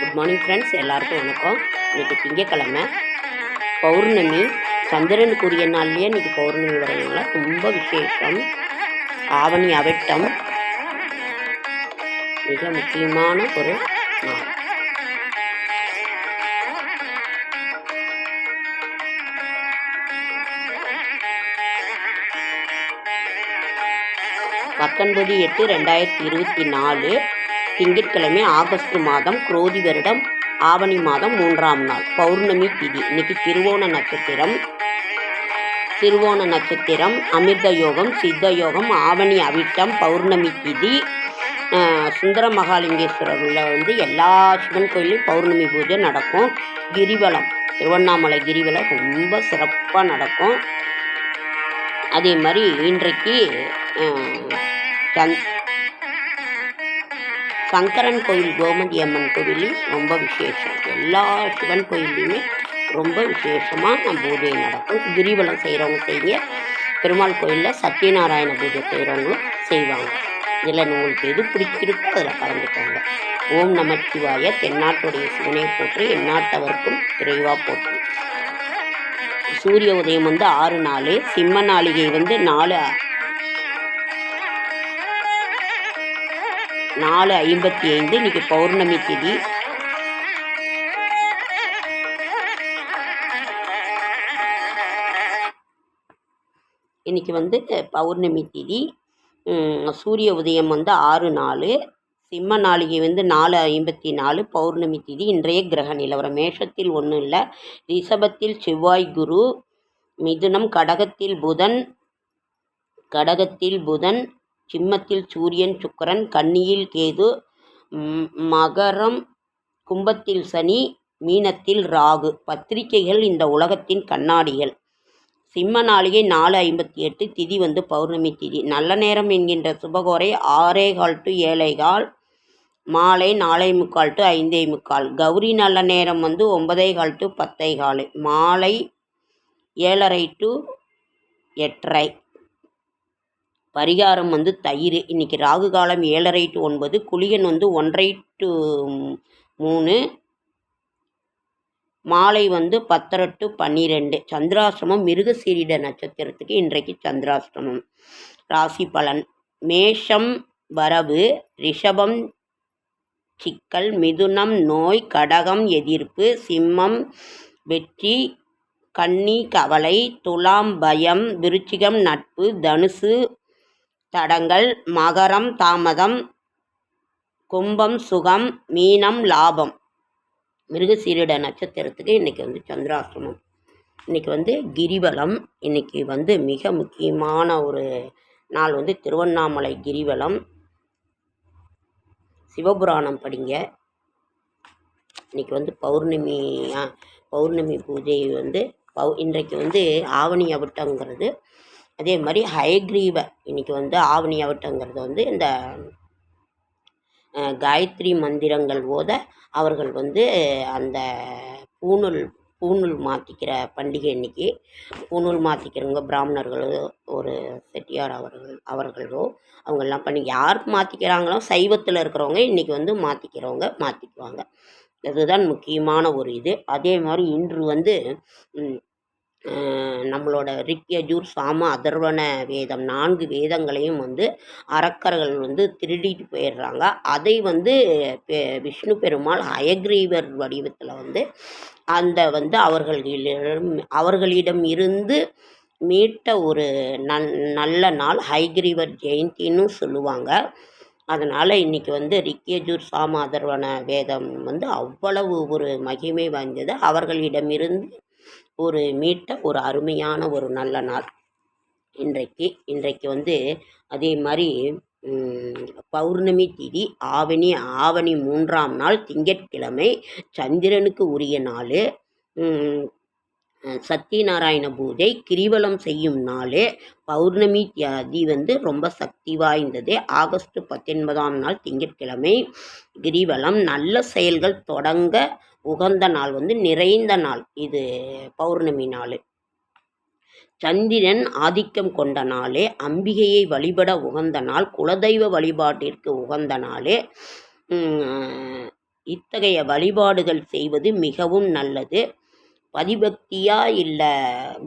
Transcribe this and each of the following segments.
Good morning friends எல்லாருக்கும் வணக்கம். இன்னைக்கு திங்கக்கிழமை பௌர்ணமி. சந்திரனுக்குரிய நாள்லேயே இன்னைக்கு பௌர்ணமி வரதுனால ரொம்ப விசேஷம். ஆவணி அவட்டம். மிக முக்கியமான ஒரு நாள். பத்தொன்பது எட்டு ரெண்டாயிரத்தி இருபத்தி நாலு. திங்கட்கிழமை ஆகஸ்ட் மாதம் குரோதி வருடம் ஆவணி மாதம் மூன்றாம் நாள் பௌர்ணமி திதி. இன்னைக்கு திருவோண நட்சத்திரம். திருவோண நட்சத்திரம் அமிர்த யோகம் சித்த யோகம் ஆவணி அவிட்டம் பௌர்ணமி திதி. சுந்தர மகாலிங்கேஸ்வரரில் வந்து எல்லா சிவன் கோயிலையும் பௌர்ணமி பூஜை நடக்கும். கிரிவலம் திருவண்ணாமலை கிரிவலம் ரொம்ப சிறப்பாக நடக்கும். அதே மாதிரி இன்றைக்கு சந்த் சங்கரன் கோயில் கோமதி அம்மன் கோவிலையும் ரொம்ப விசேஷம். எல்லா சிவன் கோயில்லையுமே ரொம்ப விசேஷமாக பூஜை நடக்கும். கிரிவலம் செய்கிறவங்க செய்யுங்க. பெருமாள் கோயிலில் சத்யநாராயண பூஜை செய்கிறவங்களும் செய்வாங்க. இதில் உங்களுக்கு எது பிடிச்சிருக்கோ அதில் கலந்துக்கோங்க. ஓம் நமச்சிவாய தென்னாட்டுடைய சிவனை போற்றி எந்நாட்டவர்க்கும் இறைவா போற்றி. சூரிய உதயம் வந்து ஆறு நாள் சிம்ம நாளிகை வந்து நாலு நாலு ஐம்பத்தி ஐந்து இன்னைக்கு பௌர்ணமி திதி. இன்னைக்கு வந்து பௌர்ணமி திதி. சூரிய உதயம் வந்து ஆறு நாலு சிம்ம நாளிகை வந்து நாலு ஐம்பத்தி நாலு பௌர்ணமி திதி. இன்றைய கிரக நிலவரம் மேஷத்தில் ஒன்றும் இல்லை. ரிஷபத்தில் செவ்வாய் குரு மிதுனம் கடகத்தில் புதன் கடகத்தில் புதன் சிம்மத்தில் சூரியன் சுக்கரன் கன்னியில் கேது மகரம் கும்பத்தில் சனி மீனத்தில் ராகு. பத்திரிகைகள் இந்த உலகத்தின் கண்ணாடிகள். சிம்ம நாளிகை நாலு ஐம்பத்தி எட்டு திதி வந்து பௌர்ணமி திதி. நல்ல நேரம் என்கின்ற சுபகோரை ஆறே கால் டு ஏழை கால் மாலை நாலே முக்கால் டு ஐந்தே முக்கால். கௌரி நல்ல நேரம் வந்து ஒன்பதே கால் டு பத்தே கால். மாலை ஏழரை டு எட்டரை. பரிகாரம் வந்து தயிர். இன்னைக்கு ராகு காலம் ஏழரை டு ஒன்பது குளியன் வந்து ஒன்றரை டு மூணு மாலை வந்து பத்தரை டு பன்னிரெண்டு. சந்திராசிரமம் மிருகசீரிட நட்சத்திரத்துக்கு இன்றைக்கு சந்திராசிரமம் ராசி பலன். மேஷம் வரவு ரிஷபம் சிக்கல் மிதுனம் நோய் கடகம் எதிர்ப்பு சிம்மம் வெற்றி கன்னி கவலை துலாம் பயம் விருச்சிகம் நட்பு தனுசு தடங்கள் மகரம் தாமதம் கும்பம் சுகம் மீனம் லாபம். மிருகசீரிட நட்சத்திரத்துக்கு இன்றைக்கி வந்து சந்திராசிரமம் இன்றைக்கி வந்து கிரிவலம். இன்றைக்கி வந்து மிக முக்கியமான ஒரு நாள் வந்து திருவண்ணாமலை கிரிவலம். சிவபுராணம் படிங்க. இன்றைக்கி வந்து பௌர்ணமி பௌர்ணமி பூஜை வந்து பௌ இன்றைக்கு வந்து ஆவணி அவிட்டங்கிறது அதே மாதிரி ஹயக்ரீவ இன்றைக்கி வந்து ஆவணி அவட்டங்கிறது வந்து இந்த காயத்ரி மந்திரங்கள் ஓத அவர்கள் வந்து அந்த பூணூல் பூணூல் மாற்றிக்கிற பண்டிகை இன்னைக்கு பூணூல் மாற்றிக்கிறவங்க பிராமணர்களோ ஒரு செட்டியார் அவர்கள் அவர்களோ அவங்கெல்லாம் பண்ணி யார் மாற்றிக்கிறாங்களோ சைவத்தில் இருக்கிறவங்க இன்றைக்கி வந்து மாற்றிக்கிறவங்க மாற்றிக்குவாங்க இதுதான் முக்கியமான ஒரு இது. அதே மாதிரி இன்று வந்து நம்மளோட ரிக்யஜூர் சாம அதர்வன வேதம் நான்கு வேதங்களையும் வந்து அரக்கர்கள் வந்து திருடிட்டு போயிடுறாங்க. அதை வந்து பெ- விஷ்ணு பெருமாள் அயக்ரீவர் வடிவத்தில் வந்து அந்த வந்து அவர்களிடம் அவர்களிடம் இருந்து மீட்ட ஒரு நன் நல்ல நாள் ஹைகிரீவர் ஜெயந்தின்னு சொல்லுவாங்க. அதனால் இன்றைக்கி வந்து ரிக்கேஜூர் சாம அதர்வண வேதம் வந்து அவ்வளவு ஒரு மகிமை வாய்ந்தது. அவர்களிடமிருந்து ஒரு மீட்ட ஒரு அருமையான ஒரு நல்ல நாள். இன்றைக்கு இன்றைக்கு வந்து அதே மாதிரி பௌர்ணமி திதி ஆவணி ஆவணி மூன்றாம் நாள் திங்கட்கிழமை சந்திரனுக்கு உரிய நாள். சத்யநாராயண பூஜை கிரிவலம் செய்யும் நாள் பௌர்ணமி தியாதி வந்து ரொம்ப சக்தி வாய்ந்தது. ஆகஸ்ட் பத்தொன்பதாம் நாள் திங்கட்கிழமை கிரிவலம். நல்ல செயல்கள் தொடங்க உகந்த நாள் வந்து நிறைந்த நாள். இது பௌர்ணமி நாள். சந்திரன் ஆதிக்கம் கொண்ட நாளே அம்பிகையை வழிபட உகந்த நாள் குலதெய்வ வழிபாட்டிற்கு உகந்த நாளே. இத்தகைய வழிபாடுகள் செய்வது மிகவும் நல்லது. பதிபக்தியா இல்லை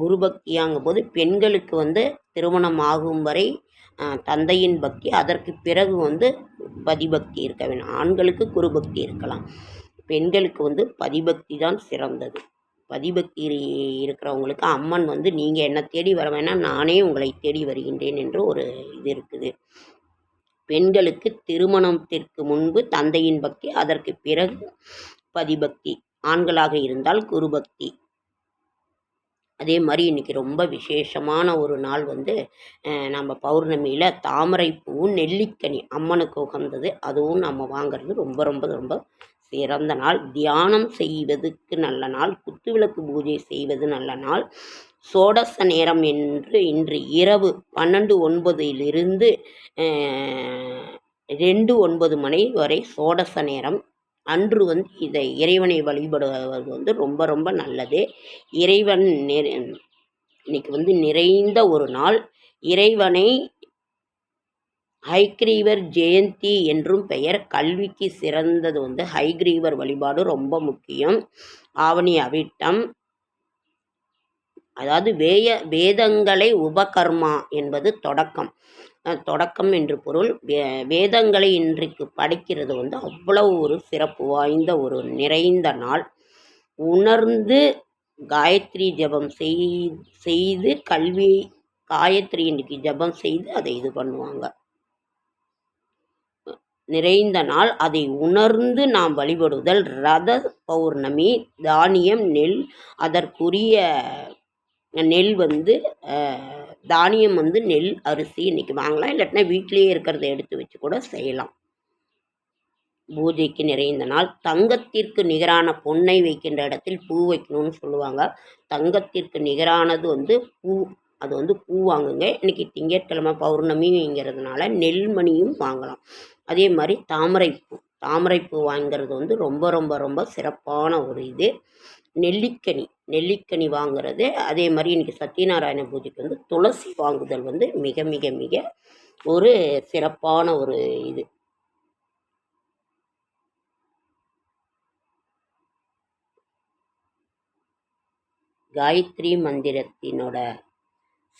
குருபக்தியாங்கும் போது பெண்களுக்கு வந்து திருமணம் ஆகும் வரை தந்தையின் பக்தி அதற்கு பிறகு வந்து பதிபக்தி இருக்க வேண்டும். ஆண்களுக்கு குருபக்தி இருக்கலாம். பெண்களுக்கு வந்து பதிபக்தி தான் சிறந்தது. பதிபக்தி இருக்கிறவங்களுக்கு அம்மன் வந்து நீங்கள் என்ன தேடி வர வேணாம் நானே உங்களை தேடி வருகின்றேன் என்று ஒரு இது இருக்குது. பெண்களுக்கு திருமணத்திற்கு முன்பு தந்தையின் பக்தி அதற்கு பிறகு பதிபக்தி. ஆண்களாக இருந்தால் குருபக்தி. அதே மாதிரி இன்றைக்கி ரொம்ப விசேஷமான ஒரு நாள் வந்து நம்ம பௌர்ணமியில் தாமரைப்பூ நெல்லிக்கனி அம்மனுக்கு உகந்தது. அதுவும் நம்ம வாங்கிறது ரொம்ப ரொம்ப ரொம்ப சிறந்த நாள். தியானம் செய்வதற்கு நல்ல நாள். குத்துவிளக்கு பூஜை செய்வது நல்ல நாள். சோடச நேரம் என்று இன்று இரவு பன்னெண்டு ஒன்பதிலிருந்து ரெண்டு ஒன்பது மணி வரை சோடச நேரம் அன்று வந்து இதை இறைவனை வழிபடுவது வந்து ரொம்ப ரொம்ப நல்லது. இறைவன் நிறை இன்னைக்கு வந்து நிறைந்த ஒரு நாள். இறைவனை ஹைக்ரீவர் ஜெயந்தி என்றும் பெயர். கல்விக்கு சிறந்தது வந்து ஹைக்ரீவர் வழிபாடு ரொம்ப முக்கியம். ஆவணி அவிட்டம். அதாவது வேய வேதங்களை உபகர்மா என்பது தொடக்கம். தொடக்கம் என்று பொருள். வே வேதங்களை இன்றைக்கு படிக்கிறது வந்து அவ்வளவு ஒரு சிறப்பு வாய்ந்த ஒரு நிறைந்த நாள். உணர்ந்து காயத்ரி ஜெபம் செய் செய்து கல்வி காயத்ரி இன்னைக்கு ஜெபம் செய்து அதை இது பண்ணுவாங்க. நிறைந்த நாள். அதை உணர்ந்து நாம் வழிபடுதல். ரத பௌர்ணமி தானியம் நெல். அதற்குரிய நெல் வந்து தானியம் வந்து நெல் அரிசி இன்றைக்கி வாங்கலாம். இல்லாட்டினா வீட்டிலேயே இருக்கிறத எடுத்து வச்சு கூட செய்யலாம். பூஜைக்கு நிறைந்த நாள் தங்கத்திற்கு நிகரான பொன்னை வைக்கின்ற இடத்தில் பூ வைக்கணும்னு சொல்லுவாங்க. தங்கத்திற்கு நிகரானது வந்து பூ அது வந்து பூ வாங்குங்க. இன்றைக்கி திங்கட்கிழமை பௌர்ணமிங்கிறதுனால நெல்மணியும் வாங்கலாம். அதே மாதிரி தாமரைப்பூ தாமரைப்பூ வாங்கிறது வந்து ரொம்ப ரொம்ப ரொம்ப சிறப்பான ஒரு இது. நெல்லிக்கனி நெல்லிக்கனி வாங்குறது. அதே மாதிரி இன்றைக்கி சத்யநாராயண பூஜைக்கு வந்து துளசி வாங்குதல் வந்து மிக மிக மிக ஒரு சிறப்பான ஒரு இது. காயத்ரி மந்திரத்தினோட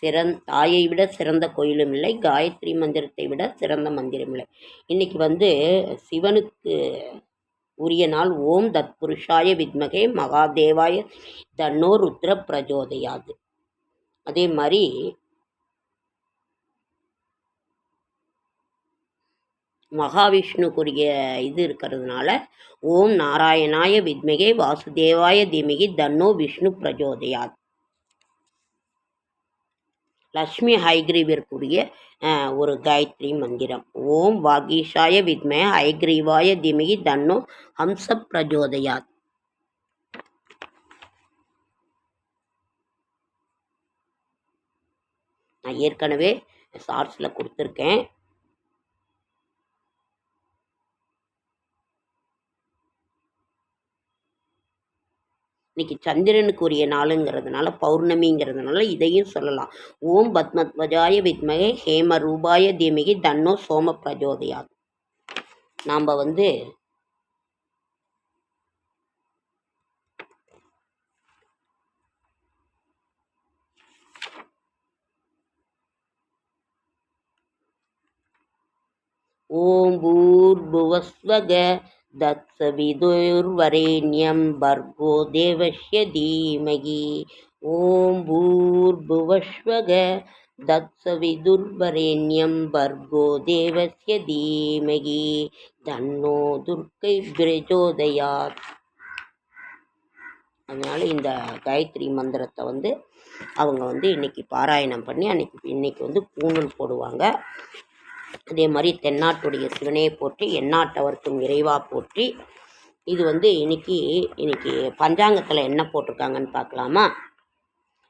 சிறந் தாயை விட சிறந்த கோயிலும் இல்லை காயத்ரி மந்திரத்தை விட சிறந்த மந்திரம் இல்லை. இன்னைக்கு வந்து சிவனுக்கு உரிய நாள் ஓம் தத்புருஷாய வித்மகே மகாதேவாய தன்னோ ருத்ர பிரஜோதயாது அதே மாதிரி மகாவிஷ்ணுக்குரிய இது இருக்கிறதுனால ஓம் நாராயணாய வித்மகே வாசுதேவாய தீமகி தன்னோ விஷ்ணு பிரஜோதயாத். லக்ஷ்மி ஹைக்ரீவிற்குரிய ஒரு காயத்ரி மந்திரம். ஓம் வாகீஷாய வித்மய ஹைக்ரீவாய திமிகி தன்னோ ஹம்ச பிரஜோதயாத் நான் ஏற்கனவே ஷார்ட்ஸில் கொடுத்துருக்கேன். இன்னைக்கு சந்திரனுக்குரிய நாளுங்கிறதுனால பௌர்ணமிங்கிறதுனால இதையும் சொல்லலாம். ஓம் பத்மத்வஜாய வித்மகே ஹேம ரூபாய தீமகி தன்னோ சோம பிரஜோதயா நாம் வந்து ஓம் பூர்புவஸ்வக தத்சவிதுர்வரேண்யம் பர்கோ தேவஸ்ய தீமகி. ஓம் பூர்புவஸ்வக தத்சவிதுர்வரேண்யம் பர்கோ தேவஸ்ய தீமகி. தன்னோ துர்க்கை பிரஜோதயாத் அதனால் இந்த காயத்ரி மந்திரத்தை வந்து அவங்க வந்து இன்னைக்கு பாராயணம் பண்ணி அன்னைக்கு இன்னைக்கு வந்து பூணல் போடுவாங்க. அதே மாதிரி தென்னாட்டுடைய சிவனையை போற்றி எந்நாட்டவர்க்கும் இறைவா போற்றி. இது வந்து இன்னைக்கு இன்னைக்கு பஞ்சாங்கத்தில் என்ன போட்டிருக்காங்கன்னு பார்க்கலாமா?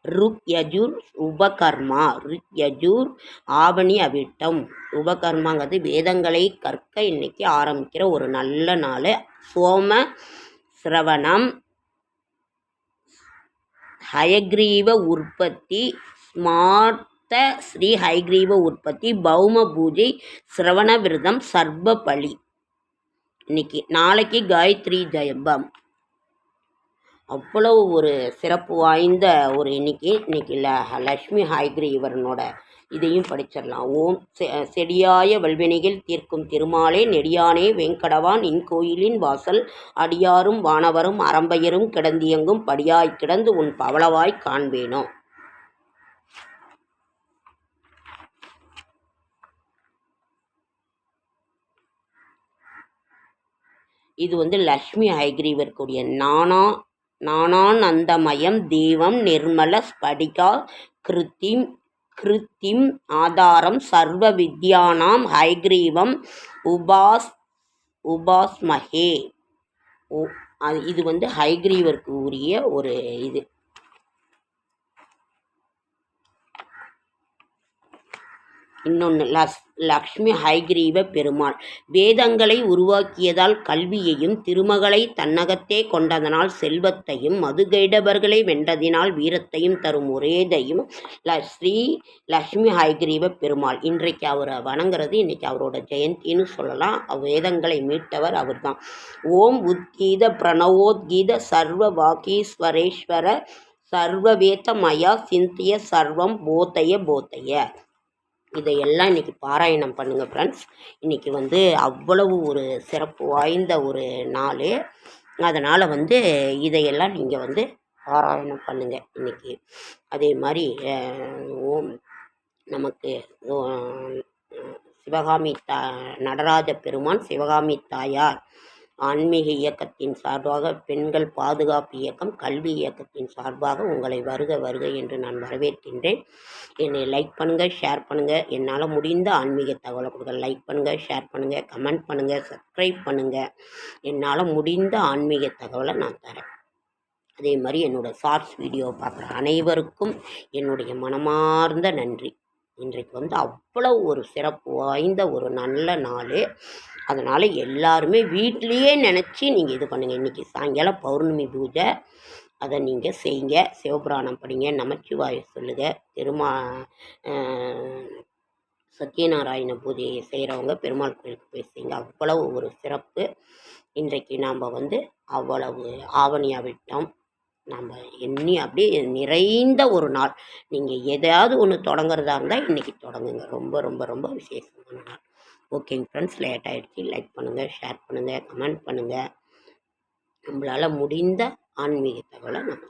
ருக் யஜூர் உபகர்மா ருக் யஜூர் ஆவணி அவிட்டம். உபகர்மாங்கிறது வேதங்களை கற்க இன்னைக்கு ஆரம்பிக்கிற ஒரு நல்ல நாள். சோம சிரவணம் ஹயக்ரீவ உற்பத்தி ஸ்மார்ட் ஸ்மார்த்த ஸ்ரீ ஹைகிரீவ உற்பத்தி பௌம பூஜை சிரவண விரதம் சர்ப பலி. இன்னைக்கு நாளைக்கு காயத்ரி ஜெயபம் அவ்வளவு ஒரு சிறப்பு வாய்ந்த ஒரு இன்னைக்கு. இன்னைக்கு ல லக்ஷ்மி ஹைகிரீவரனோட இதையும் படிச்சிடலாம். ஓம் செ செடியாய வல்வினைகள் தீர்க்கும் திருமாலே நெடியானே வெங்கடவான் இன்கோயிலின் வாசல் அடியாரும் வானவரும் அறம்பயரும் கிடந்தியங்கும் படியாய் கிடந்து உன் பவளவாய் காண்பேனோ. இது வந்து லக்ஷ்மி ஹைகிரீவருக்குரிய நானா நானானந்தமயம் தெய்வம் நிர்மல ஸ்படிகா கிருத்திம் கிருத்திம் ஆதாரம் சர்வ வித்யானாம் ஹைகிரீவம் உபாஸ் உபாஸ்மஹே. அது இது வந்து ஹைகிரீவருக்கு உரிய ஒரு இது. இன்னொன்று லஸ் லக்ஷ்மி ஹைகிரீவ பெருமாள். வேதங்களை உருவாக்கியதால் கல்வியையும் திருமகளை தன்னகத்தே கொண்டதனால் செல்வத்தையும் மதுகைடவர்களை வென்றதினால் வீரத்தையும் தரும் ஒரே ல ஸ்ரீ லக்ஷ்மி ஹைகிரீவ பெருமாள். இன்றைக்கு அவரை வணங்குறது இன்றைக்கி அவரோட ஜெயந்தின்னு சொல்லலாம். வேதங்களை மீட்டவர் அவர்தான். ஓம் உத்கீத பிரணவோத்கீத சர்வ வாக்கீஸ்வரேஸ்வர சர்வவேத்தமயா சிந்திய சர்வம் போத்தைய போதைய. இதையெல்லாம் இன்றைக்கி பாராயணம் பண்ணுங்கள் ஃப்ரெண்ட்ஸ் இன்றைக்கி வந்து அவ்வளவு ஒரு சிறப்பு வாய்ந்த ஒரு நாள். அதனால் வந்து இதையெல்லாம் நீங்கள் வந்து பாராயணம் பண்ணுங்கள் இன்றைக்கி அதே மாதிரி ஓம் நமக்கு சிவகாமி தா நடராஜ பெருமான் சிவகாமி தாயார். ஆன்மீக இயக்கத்தின் சார்பாக பெண்கள் பாதுகாப்பு இயக்கம் கல்வி இயக்கத்தின் சார்பாக உங்களை வருக வருக என்று நான் வரவேற்கின்றேன். என்னை லைக் பண்ணுங்கள் ஷேர் பண்ணுங்கள் என்னால் முடிந்த ஆன்மீக தகவலை கொடுங்க. லைக் பண்ணுங்கள் ஷேர் பண்ணுங்கள் கமெண்ட் பண்ணுங்கள் சப்ஸ்கிரைப் பண்ணுங்கள் என்னால் முடிந்த ஆன்மீக தகவலை நான் தரேன். அதே மாதிரி என்னோடய ஷார்ட்ஸ் வீடியோ பார்க்குற அனைவருக்கும் என்னுடைய மனமார்ந்த நன்றி. இன்றைக்கு வந்து அவ்வளோ ஒரு சிறப்பு வாய்ந்த ஒரு நல்ல நாள். அதனால் எல்லாருமே வீட்லேயே நினச்சி நீங்கள் இது பண்ணுங்கள் இன்றைக்கி சாயங்காலம் பௌர்ணமி பூஜை. அதை நீங்கள் செய்யுங்க. சிவபுராணம் படிங்க. நமச்சிவாய சொல்லுங்கள் பெருமா சத்யநாராயண பூஜையை செய்கிறவங்க பெருமாள் கோயிலுக்கு போய் செய்யுங்க. அவ்வளவு ஒரு சிறப்பு. இன்றைக்கு நாம் வந்து அவ்வளவு ஆவணியாக விட்டோம். நம்ம எண்ணி அப்படியே நிறைந்த ஒரு நாள். நீங்கள் எதையாவது ஒன்று தொடங்குறதா இருந்தால் இன்றைக்கி தொடங்குங்க. ரொம்ப ரொம்ப ரொம்ப விசேஷமான நாள். ஓகேங்க ஃப்ரெண்ட்ஸ். லேட் ஆகிடுச்சு லைக் பண்ணுங்கள் ஷேர் பண்ணுங்கள் கமெண்ட் பண்ணுங்கள் நம்மளால் முடிந்த ஆன்மீக தகவலை நம்ம